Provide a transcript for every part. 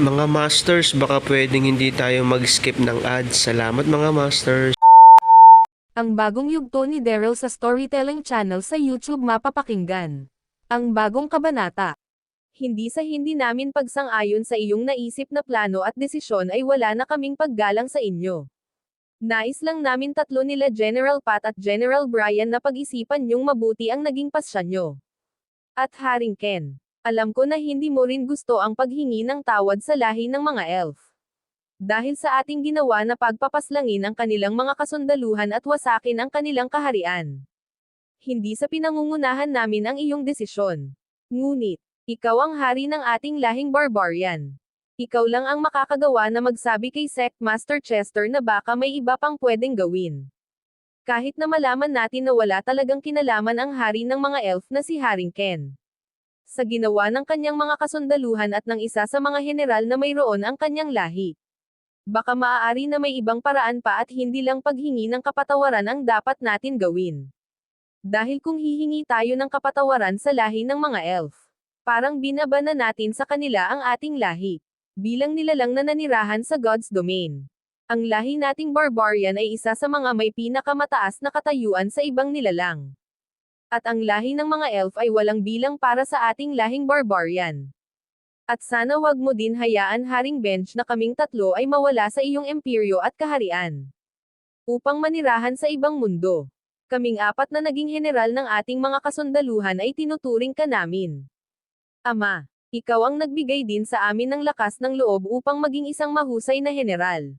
Mga Masters, baka pwedeng hindi tayo mag-skip ng ads. Salamat mga Masters. Ang bagong yugto ni Daryl sa Storytelling Channel sa YouTube mapapakinggan. Ang bagong kabanata. Hindi sa hindi namin pagsang-ayon sa iyong naisip na plano at desisyon ay wala na kaming paggalang sa inyo. Nais lang namin tatlo nila General Pat at General Brian na pag-isipan niyong mabuti ang naging pasya nyo. At Haring Ken, alam ko na hindi mo rin gusto ang paghingi ng tawad sa lahi ng mga elf dahil sa ating ginawa na pagpapaslangin ang kanilang mga kasundaluhan at wasakin ang kanilang kaharian. Hindi sa pinangungunahan namin ang iyong desisyon. Ngunit, ikaw ang hari ng ating lahing barbarian. Ikaw lang ang makakagawa na magsabi kay Sect Master Chester na baka may iba pang pwedeng gawin. Kahit na malaman natin na wala talagang kinalaman ang hari ng mga elf na si Haring Ken. Sa ginawa ng kanyang mga kasundaluhan at ng isa sa mga general na mayroon ang kanyang lahi baka maaari na may ibang paraan pa at hindi lang paghingi ng kapatawaran ang dapat natin gawin. Dahil kung hihingi tayo ng kapatawaran sa lahi ng mga elf, parang binaba na natin sa kanila ang ating lahi, bilang nilalang na nanirahan sa God's domain. Ang lahi nating barbarian ay isa sa mga may pinakamataas na katayuan sa ibang nilalang. At ang lahi ng mga elf ay walang bilang para sa ating lahing barbarian. At sana wag mo din hayaan Haring Bench na kaming tatlo ay mawala sa iyong imperyo at kaharian. Upang manirahan sa ibang mundo. Kaming apat na naging general ng ating mga kasundaluhan ay tinuturing ka namin. Ama, ikaw ang nagbigay din sa amin ng lakas ng loob upang maging isang mahusay na general.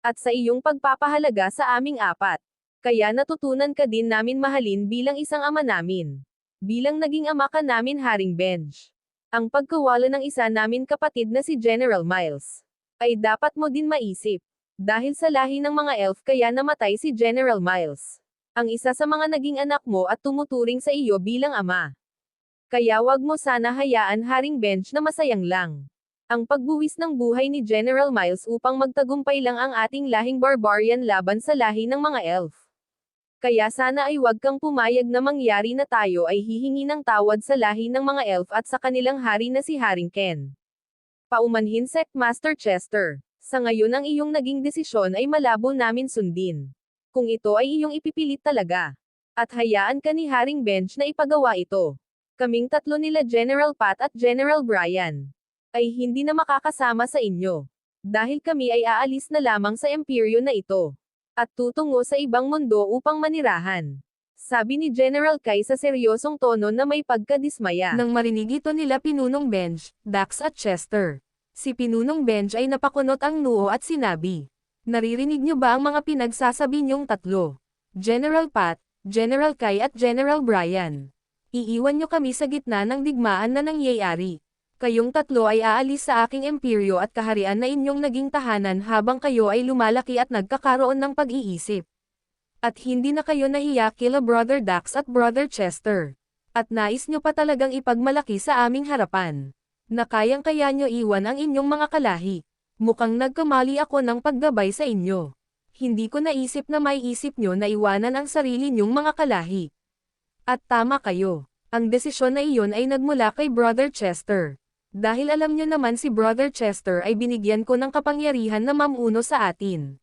At sa iyong pagpapahalaga sa aming apat. Kaya natutunan ka din namin mahalin bilang isang ama namin. Bilang naging ama ka namin Haring Bench ang pagkawala ng isa namin kapatid na si General Miles. Ay dapat mo din maisip. Dahil sa lahi ng mga elf kaya namatay si General Miles. Ang isa sa mga naging anak mo at tumuturing sa iyo bilang ama. Kaya wag mo sana hayaan Haring Bench na masayang lang. Ang pagbuwis ng buhay ni General Miles upang magtagumpay lang ang ating lahing barbarian laban sa lahi ng mga elf. Kaya sana ay wag kang pumayag na mangyari na tayo ay hihingi ng tawad sa lahi ng mga elf at sa kanilang hari na si Haring Ken. Paumanhin Sect Master Chester. Sa ngayon ang iyong naging desisyon ay malabo namin sundin. Kung ito ay iyong ipipilit talaga. At hayaan ka ni Haring Bench na ipagawa ito. Kaming tatlo nila General Pat at General Brian. Ay hindi na makakasama sa inyo. Dahil kami ay aalis na lamang sa imperyo na ito at tutungo sa ibang mundo upang manirahan. Sabi ni General Kai sa seryosong tono na may pagkadismaya. Nang marinig ito nila Pinunong Bench, Dax at Chester. Si Pinunong Bench ay napakunot ang noo at sinabi. Naririnig niyo ba ang mga pinagsasabi niyong tatlo? General Pat, General Kai at General Brian. Iiwan niyo kami sa gitna ng digmaan na nangyayari. Kayong tatlo ay aalis sa aking imperyo at kaharian na inyong naging tahanan habang kayo ay lumalaki at nagkakaroon ng pag-iisip. At hindi na kayo nahiya kila Brother Dax at Brother Chester. At nais nyo pa talagang ipagmalaki sa aming harapan. Na kayang-kaya nyo iwan ang inyong mga kalahi. Mukhang nagkamali ako ng paggabay sa inyo. Hindi ko naisip na may isip nyo na iwanan ang sarili nyong mga kalahi. At tama kayo. Ang desisyon na iyon ay nagmula kay Brother Chester. Dahil alam nyo naman si Brother Chester ay binigyan ko ng kapangyarihan na mamuno sa atin.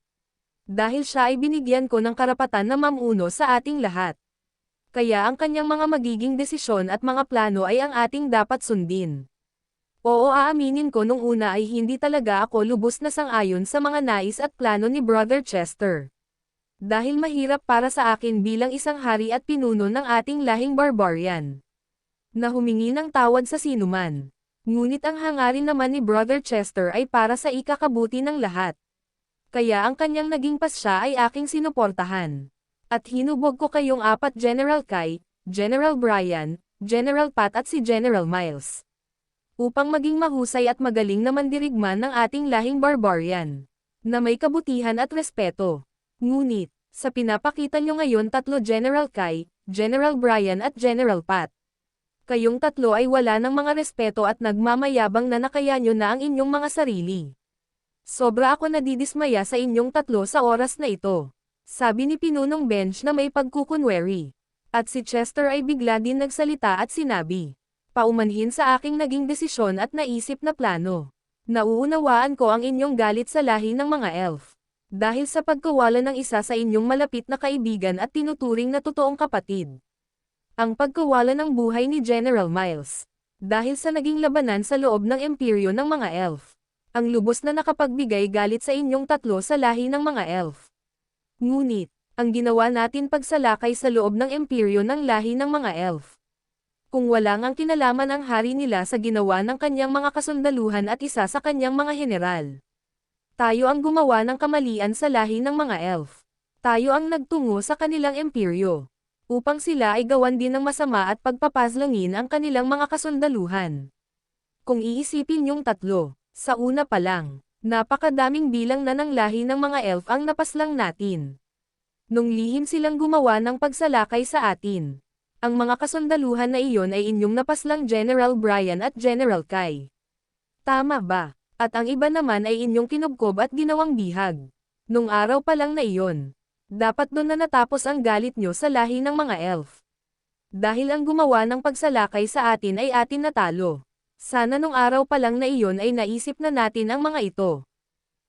Dahil siya ay binigyan ko ng karapatan na mamuno sa ating lahat. Kaya ang kanyang mga magiging desisyon at mga plano ay ang ating dapat sundin. Oo aaminin ko nung una ay hindi talaga ako lubos na sangayon sa mga nais at plano ni Brother Chester. Dahil mahirap para sa akin bilang isang hari at pinuno ng ating lahing barbarian. Na humingi ng tawad sa sinuman. Ngunit ang hangarin naman ni Brother Chester ay para sa ikakabuti ng lahat. Kaya ang kanyang naging pasya ay aking sinuportahan. At hinubog ko kayong apat General Kai, General Brian, General Pat at si General Miles. Upang maging mahusay at magaling na mandirigman ng ating lahing barbarian. Na may kabutihan at respeto. Ngunit, sa pinapakita nyo ngayon tatlo General Kai, General Brian at General Pat. Kayong tatlo ay wala ng mga respeto at nagmamayabang na nakaya nyo na ang inyong mga sarili. Sobra ako nadidismaya sa inyong tatlo sa oras na ito. Sabi ni Pinunong Bench na may pagkukunwary. At si Chester ay bigla din nagsalita at sinabi. Paumanhin sa aking naging desisyon at naisip na plano. Nauunawaan ko ang inyong galit sa lahi ng mga elf. Dahil sa pagkawala ng isa sa inyong malapit na kaibigan at tinuturing na totoong kapatid. Ang pagkawala ng buhay ni General Miles. Dahil sa naging labanan sa loob ng imperyo ng mga elf. Ang lubos na nakapagbigay galit sa inyong tatlo sa lahi ng mga elf. Ngunit, ang ginawa natin pagsalakay sa loob ng imperyo ng lahi ng mga elf. Kung wala ngang kinalaman ang hari nila sa ginawa ng kanyang mga kasundaluhan at isa sa kanyang mga general. Tayo ang gumawa ng kamalian sa lahi ng mga elf. Tayo ang nagtungo sa kanilang imperyo. Upang sila ay gawan din ng masama at pagpapaslangin ang kanilang mga kasundaluhan. Kung iisipin yung tatlo, sa una pa lang, napakadaming bilang na ng lahi ng mga elf ang napaslang natin. Nung lihim silang gumawa ng pagsalakay sa atin. Ang mga kasundaluhan na iyon ay inyong napaslang General Brian at General Kai. Tama ba? At ang iba naman ay inyong kinubkob at ginawang bihag. Nung araw pa lang na iyon. Dapat doon na natapos ang galit nyo sa lahi ng mga elf. Dahil ang gumawa ng pagsalakay sa atin ay atin natalo. Sana nung araw pa lang na iyon ay naisip na natin ang mga ito.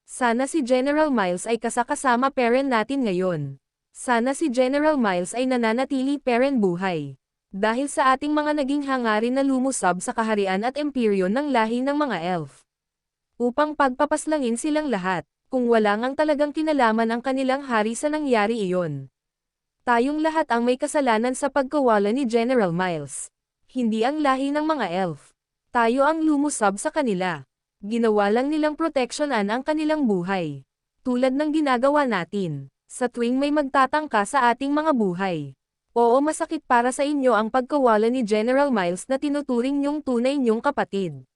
Sana si General Miles ay kasakasama parent natin ngayon. Sana si General Miles ay nananatili parent buhay. Dahil sa ating mga naging hangarin na lumusab sa kaharian at imperyo ng lahi ng mga elf upang pagpapaslangin silang lahat, kung wala ngang talagang kinalaman ang kanilang hari sa nangyari iyon. Tayong lahat ang may kasalanan sa pagkawala ni General Miles. Hindi ang lahi ng mga elf. Tayo ang lumusab sa kanila. Ginawa lang nilang proteksyonan ang kanilang buhay. Tulad ng ginagawa natin, sa tuwing may magtatangka sa ating mga buhay. Oo masakit para sa inyo ang pagkawala ni General Miles na tinuturing niyong tunay niyong kapatid.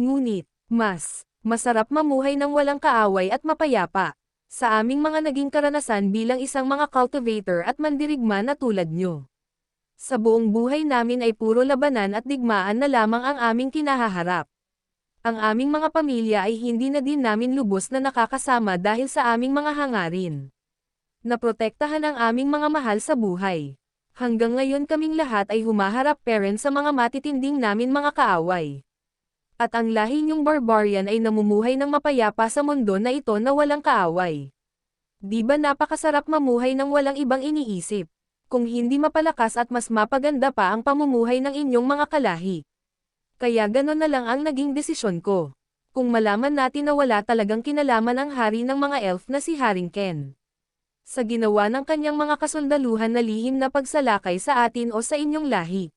Ngunit, mas, masarap mamuhay ng walang kaaway at mapayapa. Sa aming mga naging karanasan bilang isang mga cultivator at mandirigma na tulad nyo. Sa buong buhay namin ay puro labanan at digmaan na lamang ang aming kinahaharap. Ang aming mga pamilya ay hindi na din namin lubos na nakakasama dahil sa aming mga hangarin. Naprotektahan ang aming mga mahal sa buhay. Hanggang ngayon kaming lahat ay humaharap parent sa mga matitinding namin mga kaaway. At ang lahi niyong barbarian ay namumuhay ng mapayapa sa mundo na ito na walang kaaway. Di ba napakasarap mamuhay ng walang ibang iniisip? Kung hindi mapalakas at mas mapaganda pa ang pamumuhay ng inyong mga kalahi. Kaya ganon na lang ang naging desisyon ko. Kung malaman natin na wala talagang kinalaman ang hari ng mga elf na si Haring Ken. Sa ginawa ng kanyang mga kasundaluhan na lihim na pagsalakay sa atin o sa inyong lahi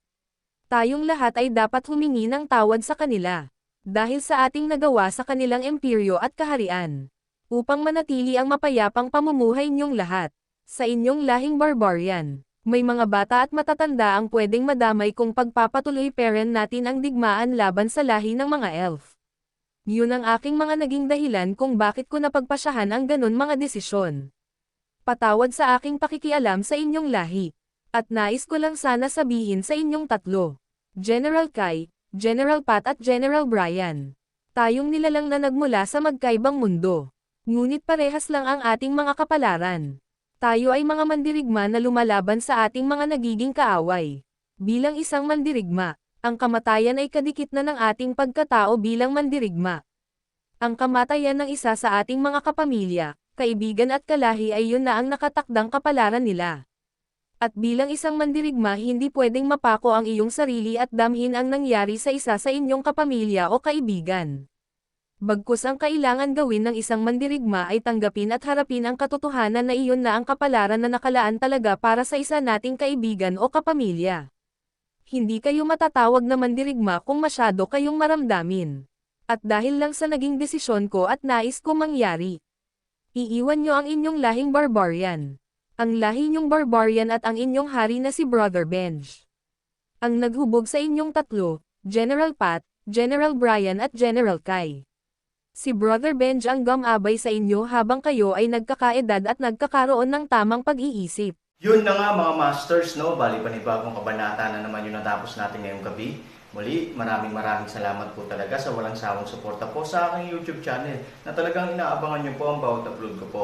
tayong lahat ay dapat humingi ng tawad sa kanila. Dahil sa ating nagawa sa kanilang imperyo at kaharian. Upang manatili ang mapayapang pamumuhay niyong lahat. Sa inyong lahing barbarian. May mga bata at matatanda ang pwedeng madamay kung pagpapatuloy parent natin ang digmaan laban sa lahi ng mga elf. Yun ang aking mga naging dahilan kung bakit ko napagpasyahan ang ganun mga desisyon. Patawad sa aking pakikialam sa inyong lahi. At nais ko lang sana sabihin sa inyong tatlo. General Kai, General Pat at General Brian. Tayong nilalang na nagmula sa magkaibang mundo. Ngunit parehas lang ang ating mga kapalaran. Tayo ay mga mandirigma na lumalaban sa ating mga nagiging kaaway. Bilang isang mandirigma, ang kamatayan ay kadikit na ng ating pagkatao bilang mandirigma. Ang kamatayan ng isa sa ating mga kapamilya, kaibigan at kalahi ay yun na ang nakatakdang kapalaran nila. At bilang isang mandirigma hindi pwedeng mapako ang iyong sarili at damhin ang nangyari sa isa sa inyong kapamilya o kaibigan. Bagkus ang kailangan gawin ng isang mandirigma ay tanggapin at harapin ang katotohanan na iyon na ang kapalaran na nakalaan talaga para sa isa nating kaibigan o kapamilya. Hindi kayo matatawag na mandirigma kung masyado kayong maramdamin. At dahil lang sa naging desisyon ko at nais ko mangyari. Iiwan nyo ang inyong lahing barbarian. Ang lahi nyong barbarian at ang inyong hari na si Brother Benj. Ang naghubog sa inyong tatlo, General Pat, General Brian at General Kai. Si Brother Benj ang gumabay sa inyo habang kayo ay nagkakaedad at nagkakaroon ng tamang pag-iisip. Yun na nga mga masters, no? Bali panibagong kabanata na naman yung natapos natin ngayong gabi. Muli, maraming maraming salamat po talaga sa walang sawang suporta po sa aking YouTube channel na talagang inaabangan nyo po ang bawat upload ko po.